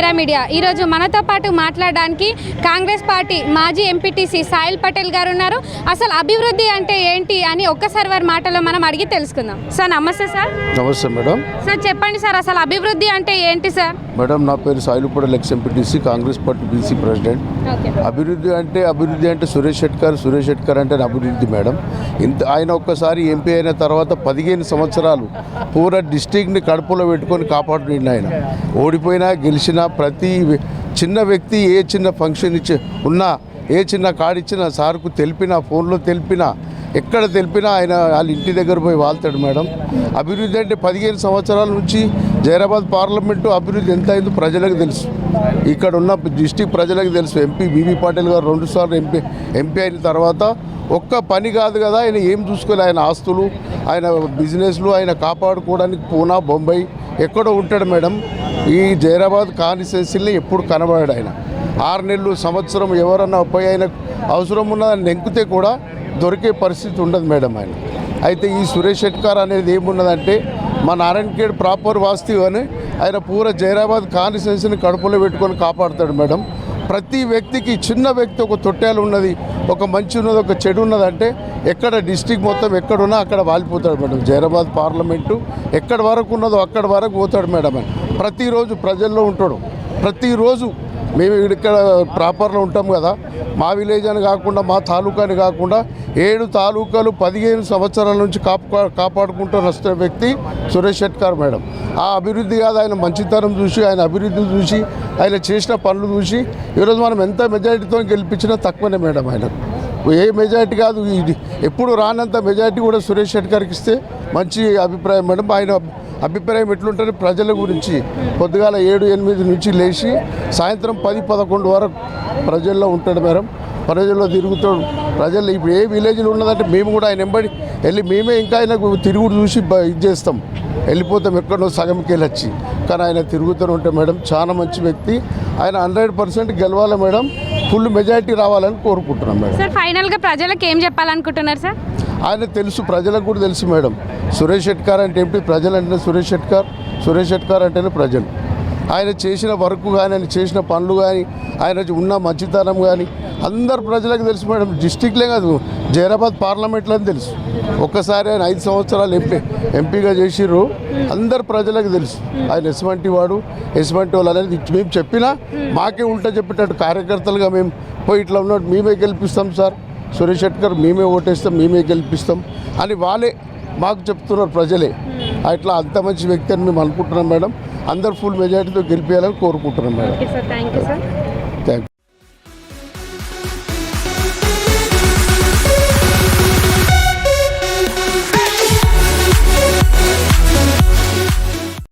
Sye Raa media. ఈరోజు మనతో పాటు మాట్లాడడానికి కాంగ్రెస్ పార్టీ మాజీ ఎంపీటీసీ సాయిల్ పటేల్ గారు ఉన్నారు. అసలు అభివృద్ధి అంటే ఏంటి అని ఒక్కసారి వారి మాటలో మనం అడిగి తెలుసుకుందాం. సార్ నమస్తే సార్. నమస్తే మేడం. సార్ చెప్పండి సార్ అసలు అభివృద్ధి అంటే ఏంటి సార్? మేడం నా పేరు సాయిలుపూడ ex MPTC Congress party BC president. అభివృద్ధి అంటే అభివృద్ధి అంటే సురేష్ షెట్కర్ సురేష్ షెట్కర్ అంటే అభివృద్ధి మేడం. ఇంత ఆయన ఒక్కసారి ఎంపీ అయిన తర్వాత పదిహేను సంవత్సరాలు పూరా డిస్టిక్ని కడుపులో పెట్టుకొని కాపాడుతుండే ఆయన. ఓడిపోయినా గెలిచినా ప్రతి చిన్న వ్యక్తి ఏ చిన్న ఫంక్షన్ ఇచ్చి ఉన్నా ఏ చిన్న కాడిచ్చినా సార్కు తెలిపినా ఫోన్లో తెలిపినా ఎక్కడ తెలిపినా ఆయన వాళ్ళ ఇంటి దగ్గర పోయి వాళ్తాడు మేడం. అభివృద్ధి అంటే పదిహేను సంవత్సరాల నుంచి జైరాబాద్ పార్లమెంటు అభివృద్ధి ఎంత అయిందో ప్రజలకు తెలుసు. ఇక్కడ ఉన్న డిస్టిక్ ప్రజలకు తెలుసు. ఎంపీ బీబీ పాటిల్ గారు రెండుసార్లు ఎంపీ ఎంపీ అయిన తర్వాత ఒక్క పని కాదు కదా ఆయన ఏం చూసుకోలే? ఆయన ఆస్తులు ఆయన బిజినెస్లు ఆయన కాపాడుకోవడానికి పూనా బొంబాయి ఎక్కడో ఉంటాడు మేడం. ఈ జైరాబాద్ కాన్స్టిట్యున్సీని ఎప్పుడు కనబడాడు ఆయన. ఆరు నెలలు సంవత్సరం ఎవరన్నా పోయి ఆయన అవసరం ఉన్నదని నెంకితే కూడా దొరికే పరిస్థితి ఉండదు మేడం ఆయన. అయితే ఈ సురేష్ షెట్కార్ అనేది ఏమున్నదంటే మా నారాయణఖేడ్ ప్రాపర్ వాస్తవ్ అని ఆయన పూర జైరాబాద్ కాన్స్టిట్యున్సీని కడుపులో పెట్టుకొని కాపాడుతాడు మేడం. ప్రతి వ్యక్తికి చిన్న వ్యక్తి ఒక తొట్టేలు ఉన్నది ఒక మంచి ఉన్నది ఒక చెడు ఉన్నదంటే ఎక్కడ డిస్టిక్ మొత్తం ఎక్కడున్నా అక్కడ వాలిపోతాడు మేడం. జైరాబాద్ పార్లమెంటు ఎక్కడి వరకు ఉన్నదో అక్కడి వరకు పోతాడు మేడం అని ప్రతిరోజు ప్రజల్లో ఉంటాడు. ప్రతిరోజు మేము ఇక్కడ ప్రాపర్లో ఉంటాం కదా. మా విలేజ్ అని కాకుండా మా తాలూకా అని కాకుండా ఏడు తాలూకాలు పదిహేను సంవత్సరాల నుంచి కాపు కాపాడుకుంటూ వస్తున్న వ్యక్తి సురేష్ షెట్కార్ మేడం. ఆ అభివృద్ధి కాదు ఆయన మంచితనం చూసి ఆయన అభివృద్ధి చూసి ఆయన చేసిన పనులు చూసి ఈరోజు మనం ఎంత మెజారిటీతో గెలిపించినా తక్కువనే మేడం ఆయన. ఏ మెజారిటీ కాదు ఇది ఎప్పుడు రానంత మెజారిటీ కూడా సురేష్ షెట్కర్కి ఇస్తే మంచి అభిప్రాయం మేడం. ఆయన అభిప్రాయం ఎట్లుంటుంది? ప్రజల గురించి పొద్దుగాల ఏడు ఎనిమిది నుంచి లేచి సాయంత్రం పది పదకొండు వరకు ప్రజల్లో ఉంటాడు మేడం. ప్రజల్లో తిరుగుతాడు. ప్రజల్లో ఇప్పుడు ఏ విలేజ్లో ఉన్నదంటే మేము కూడా ఆయన వెంబడి వెళ్ళి మేమే ఇంకా ఆయనకు తిరుగుడు చూసి బ- ఇది చేస్తాం. వెళ్ళిపోతాం ఎక్కడో సగంకి వెళ్ళొచ్చి. కానీ ఆయన తిరుగుతూనే ఉంటాం మేడం. చాలా మంచి వ్యక్తి. ఆయన హండ్రెడ్ పర్సెంట్ గెలవాలి మేడం. ఫుల్ మెజారిటీ రావాలని కోరుకుంటున్నాం మేడం. సార్ ఫైనల్గా ప్రజలకు ఏం చెప్పాలనుకుంటున్నారు సార్? ఆయన తెలుసు ప్రజలకు కూడా తెలుసు మేడం. సురేష్ షెట్కార్ అంటే ఏమిటి? ప్రజలు అంటే సురేష్ షెట్కార్ సురేష్ షెట్కార్ అంటేనే ప్రజలు. ఆయన చేసిన వర్క్ కానీ ఆయన చేసిన పనులు కానీ ఆయన ఉన్న మంచితనం కానీ అందరు ప్రజలకు తెలుసు మేడం. డిస్టిక్లే కాదు జైరాబాద్ పార్లమెంట్లో అని తెలుసు. ఒక్కసారి ఆయన ఐదు సంవత్సరాలు ఎంపీ ఎంపీగా చేసిర్రు. అందరు ప్రజలకు తెలుసు. ఆయన ఎస్మంటి వాడు ఎస్వంటి వాళ్ళు అనేది మేము చెప్పినా మాకే ఉంటా చెప్పేటట్టు కార్యకర్తలుగా మేము పోయి ఇట్లా ఉన్నట్టు మేమే గెలిపిస్తాం సార్. సురేష్ షెట్కర్ మేమే ఓటేస్తాం మేమే గెలిపిస్తాం అని వాళ్ళే మాకు చెప్తున్నారు ప్రజలే. అట్లా అంత మంచి వ్యక్తి అని మేము అనుకుంటున్నాం మేడం. అందరు ఫుల్ మెజారిటీతో గెలిపేయాలని కోరుకుంటున్నాం మేడం. Thank you